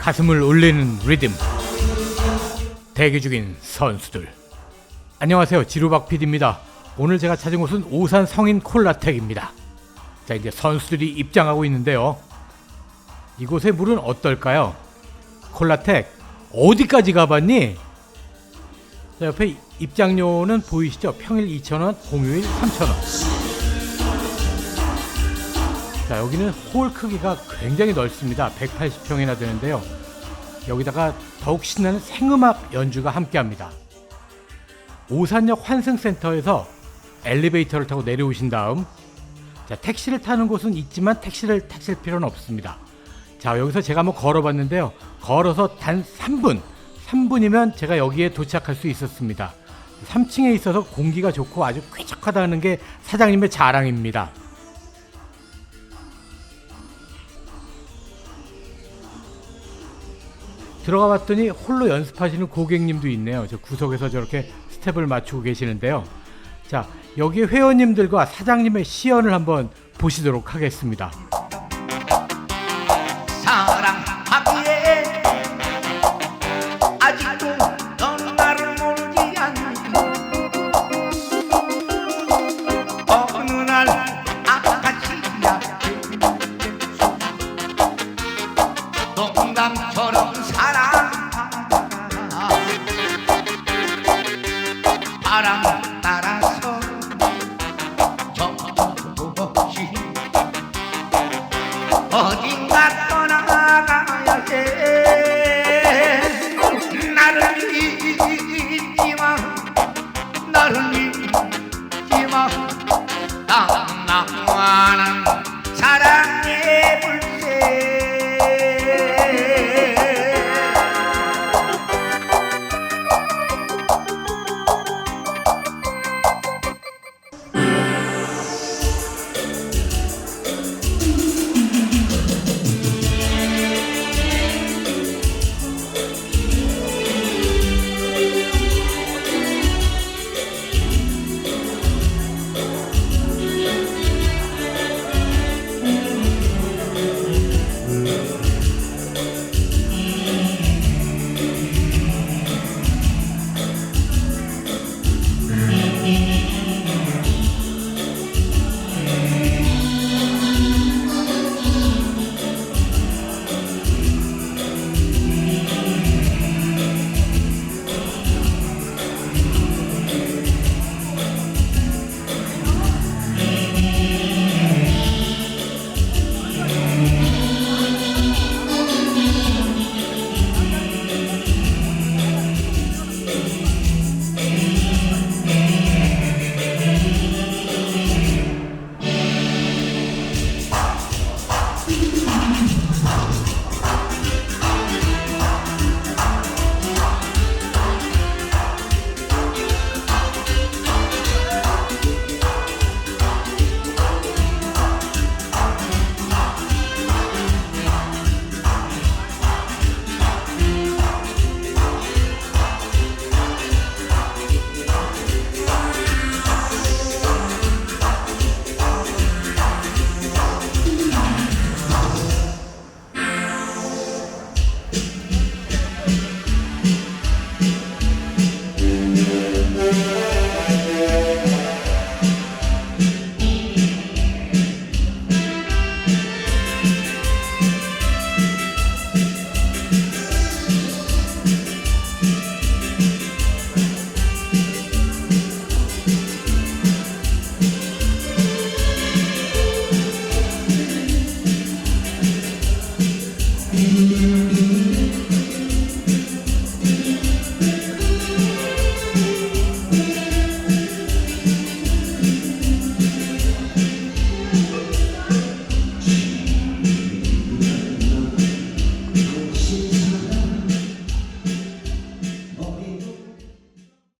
가슴을 울리는 리듬. 대기 중인 선수들. 안녕하세요. 지루박 PD입니다. 오늘 제가 찾은 곳은 오산 성인 콜라텍입니다. 자 이제 선수들이 입장하고 있는데요. 이곳의 물은 어떨까요? 콜라텍 어디까지 가봤니? 자 옆에 입장료는 보이시죠? 평일 2,000원, 공휴일 3,000원 자 여기는 홀 크기가 굉장히 넓습니다. 180평이나 되는데요. 여기다가 더욱 신나는 생음악 연주가 함께합니다. 오산역 환승센터에서 엘리베이터를 타고 내려오신 다음 자 택시를 타는 곳은 있지만 택시를 타실 필요는 없습니다. 자 여기서 제가 한번 걸어봤는데요. 걸어서 단 3분 3분이면 제가 여기에 도착할 수 있었습니다. 3층에 있어서 공기가 좋고 아주 쾌적하다는 게 사장님의 자랑입니다 들어가 봤더니 홀로 연습하시는 고객님도 있네요. 저 구석에서 저렇게 스텝을 맞추고 계시는데요. 자, 여기 회원님들과 사장님의 시연을 한번 보시도록 하겠습니다. 사랑 따라서. 정없이 어딘가 떠나가야 해. 나를 잊지마. 나를